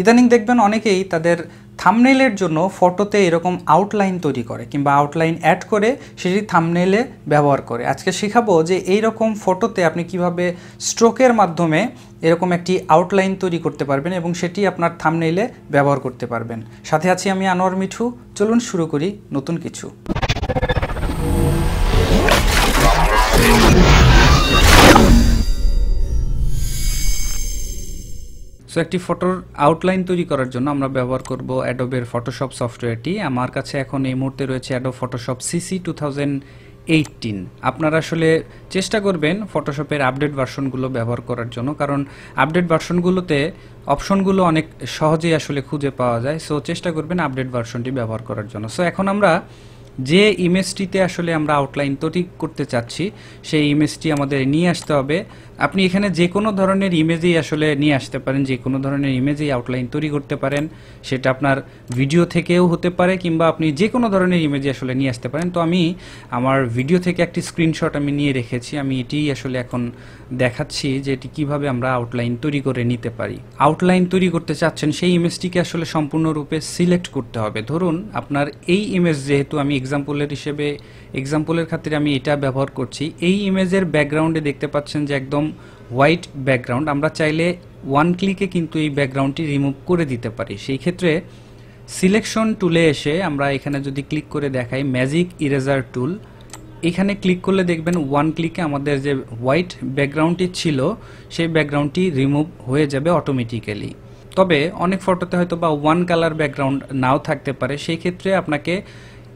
ইদানিং দেখবেন অনেকেই তাদের থামনেলের জন্য ফটোতে এরকম আউটলাইন তৈরি করে কিংবা আউটলাইন অ্যাড করে সেটি থামনেলে ব্যবহার করে। আজকে শেখাবো যে এই রকম ফটোতে আপনি কীভাবে স্ট্রোকের মাধ্যমে এরকম একটি আউটলাইন তৈরি করতে পারবেন এবং সেটি আপনার থামনেলে ব্যবহার করতে পারবেন। সাথে আছি আমি আনোয়ার মিঠু। চলুন শুরু করি নতুন কিছু। সো একটি ফটোর আউটলাইন তৈরি করার জন্য আমরা ব্যবহার করব অ্যাডোবের ফটোশপ সফটওয়্যারটি আমার কাছে এখন এই মুহূর্তে রয়েছে Adobe Photoshop CC two eighteen আপনারা আসলে চেষ্টা করবেন ফটোশপের আপডেট ভার্সনগুলো ব্যবহার করার জন্য, কারণ আপডেট ভার্সনগুলোতে অপশনগুলো অনেক সহজেই আসলে খুঁজে পাওয়া যায়। সো চেষ্টা করবেন আপডেট ভার্সনটি ব্যবহার করার জন্য। সো এখন আমরা যে ইমেজটিতে আসলে আমরা আউটলাইন তৈরি করতে চাচ্ছি, সেই ইমেজটি আমাদের নিয়ে আসতে হবে। আপনি এখানে যে কোনো ধরনের ইমেজেই আসলে নিয়ে আসতে পারেন, যে কোনো ধরনের ইমেজেই আউটলাইন তৈরি করতে পারেন। সেটা আপনার ভিডিও থেকেও হতে পারে কিংবা আপনি যে কোনো ধরনের ইমেজে আসলে নিয়ে আসতে পারেন। তো আমি আমার ভিডিও থেকে একটি স্ক্রিনশট আমি নিয়ে রেখেছি। আমি এটি আসলে এখন দেখাচ্ছি যে এটি কীভাবে আমরা আউটলাইন তৈরি করে নিতে পারি। আউটলাইন তৈরি করতে চাচ্ছেন, সেই ইমেজটিকে আসলে সম্পূর্ণরূপে সিলেক্ট করতে হবে। ধরুন, আপনার এই ইমেজ যেহেতু আমি এক্সাম্পলের হিসেবে এক্সাম্পলের খাতিরে আমি এটা ব্যবহার করছি। এই ইমেজের ব্যাকগ্রাউন্ডে দেখতে পাচ্ছেন যে একদম হোয়াইট ব্যাকগ্রাউন্ড আমরা চাইলে ওয়ান ক্লিকে কিন্তু এই ব্যাকগ্রাউন্ডটি রিমুভ করে দিতে পারি। সেই ক্ষেত্রে সিলেকশন টুলে এসে আমরা এখানে যদি ক্লিক করে দেখাই ম্যাজিক ইরেজার টুল এখানে ক্লিক করলে দেখবেন ওয়ান ক্লিকে আমাদের যে হোয়াইট ব্যাকগ্রাউন্ডটি ছিল, সেই ব্যাকগ্রাউন্ডটি রিমুভ হয়ে যাবে অটোমেটিক্যালি তবে অনেক ফটোতে হয়তো বা ওয়ান কালার ব্যাকগ্রাউন্ড নাও থাকতে পারে। সেই ক্ষেত্রে আপনাকে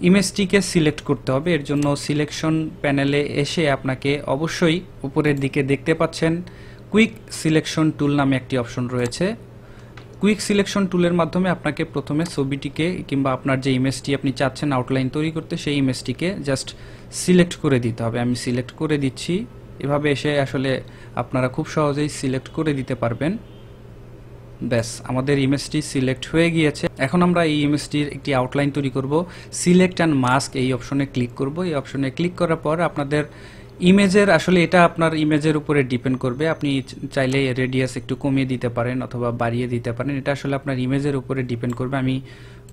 ইমেজটিকে সিলেক্ট করতে হবে। এর জন্য সিলেকশন প্যানেলে এসে আপনাকে অবশ্যই উপরের দিকে দেখতে পাচ্ছেন কুইক সিলেকশন টুল নামে একটি অপশন রয়েছে। কুইক সিলেকশন টুলের মাধ্যমে আপনাকে প্রথমে ছবিটিকে কিংবা আপনার যে ইমেজটি আপনি চাচ্ছেন আউটলাইন তৈরি করতে, সেই ইমেজটিকে জাস্ট সিলেক্ট করে দিতে হবে। আমি সিলেক্ট করে দিচ্ছি। এভাবে এসে আসলে আপনারা খুব সহজেই সিলেক্ট করে দিতে পারবেন। ব্যাস, আমাদের ইমেজটি সিলেক্ট হয়ে গিয়েছে। এখন আমরা এই ইমেজটির একটি আউটলাইন তৈরি করব। সিলেক্ট অ্যান্ড মাস্ক এই অপশনে ক্লিক করব। এই অপশনে ক্লিক করার পর আপনাদের ইমেজের আসলে এটা আপনার ইমেজের উপরে ডিপেন্ড করবে। আপনি চাইলে রেডিয়াস একটু কমিয়ে দিতে পারেন অথবা বাড়িয়ে দিতে পারেন। এটা আসলে আপনার ইমেজের উপরে ডিপেন্ড করবে। আমি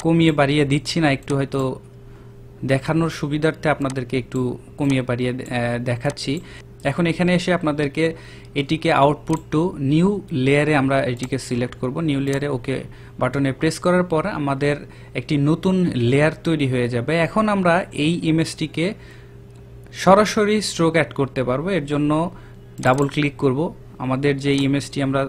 কমিয়ে বাড়িয়ে দিচ্ছি না, একটু হয়তো দেখানোর সুবিধার্থে আপনাদেরকে একটু কমিয়ে বাড়িয়ে দেখাচ্ছি। এখন এখানে এসে আপনাদেরকে এটিকে আউটপুট টু নিউ লেয়ারে আমরা এটিকে সিলেক্ট করব। নিউ লেয়ারে ওকে বাটনে প্রেস করার পর আমাদের একটি নতুন লেয়ার তৈরি হয়ে যাবে। এখন আমরা এই ইমেজটিকে সরাসরি স্ট্রোক অ্যাড করতে পারব। এর জন্য ডাবল ক্লিক করব। আমাদের যে ইমেজটি আমরা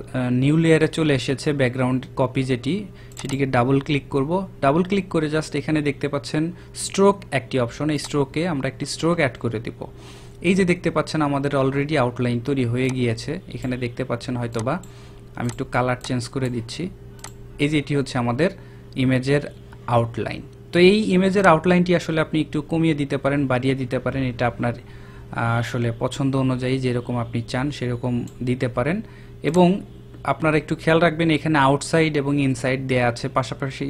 নিউ লেয়ারে চলে এসেছে ব্যাকগ্রাউন্ড কপি যেটি, সেটিকে ডাবল ক্লিক করব। ডাবল ক্লিক করে জাস্ট এখানে দেখতে পাচ্ছেন স্ট্রোক একটি অপশন এই স্ট্রোকে আমরা একটি স্ট্রোক অ্যাড করে দিব। এই যে দেখতে পাচ্ছেন আমাদের অলরেডি আউটলাইন তৈরি হয়ে গিয়েছে, এখানে দেখতে পাচ্ছেন হয়তোবা আমি একটু কালার চেঞ্জ করে দিচ্ছি। এই যে এটি হচ্ছে আমাদের ইমেজের আউটলাইন তো এই ইমেজের আউটলাইনটি আসলে আপনি একটু কমিয়ে দিতে পারেন, বাড়িয়ে দিতে পারেন, এটা আপনার আসলে পছন্দ অনুযায়ী যেরকম আপনি চান সেরকম দিতে পারেন। এবং আপনারা একটু খেয়াল রাখবেন, এখানে আউটসাইড এবং ইনসাইড দেয়া আছে, পাশাপাশি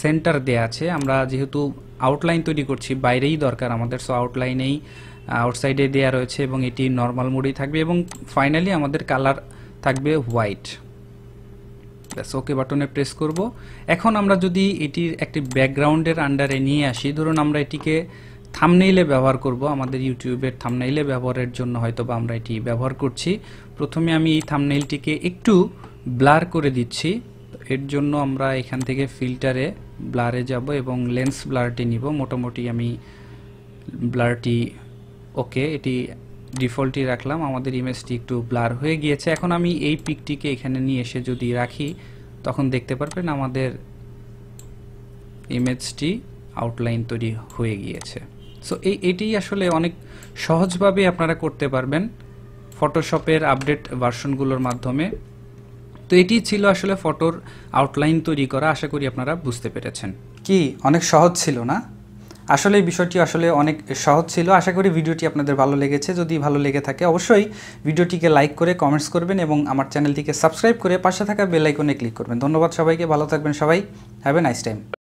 সেন্টার দেয়া আছে। আমরা যেহেতু আউটলাইন তৈরি করছি, বাইরেই দরকার আমাদের সো আউটলাইনেই আউটসাইডে দেওয়া রয়েছে এবং এটি নর্মাল মোডেই থাকবে এবং ফাইনালি আমাদের কালার থাকবে হোয়াইট ওকে বাটনে প্রেস করব। এখন আমরা যদি এটির একটি ব্যাকগ্রাউন্ডের আন্ডারে নিয়ে আসি, ধরুন আমরা এটিকে থামনেইলে ব্যবহার করব, আমাদের ইউটিউবের থামনেইলে ব্যবহারের জন্য হয়তো বা আমরা এটি ব্যবহার করছি। প্রথমে আমি এই থামনেইলটিকে একটু ব্লার করে দিচ্ছি। এর জন্য আমরা এখান থেকে ফিল্টারে ব্লারে যাব এবং লেন্স ব্লারটি নিব। মোটামুটি আমি ব্লারটি ওকে, এটি ডিফল্টই রাখলাম, আমাদের ইমেজটি একটু ব্লার হয়ে গিয়েছে। এখন আমি এই পিকটিকে এখানে নিয়ে এসে যদি রাখি, তখন দেখতে পারবেন আমাদের ইমেজটি আউটলাইন তৈরি হয়ে গিয়েছে। সো এই, এটি আসলে অনেক সহজভাবে আপনারা করতে পারবেন ফটোশপের আপডেট ভার্সনগুলোর মাধ্যমে। তো এটি ছিল আসলে ফটোর আউটলাইন তৈরি করা, আশা করি আপনারা বুঝতে পেরেছেন। কি, অনেক সহজ ছিল না? আসলে এই বিষয়টি আসলে অনেক সহজ ছিল। আশা করি ভিডিওটি আপনাদের ভালো লেগেছে। যদি ভালো লেগে থাকে, অবশ্যই ভিডিওটিকে লাইক করে কমেন্টস করবেন এবং আমার চ্যানেলটিকে সাবস্ক্রাইব করে পাশে থাকা বেল আইকনে ক্লিক করবেন। ধন্যবাদ সবাইকে। ভালো থাকবেন সবাই। Have a nice time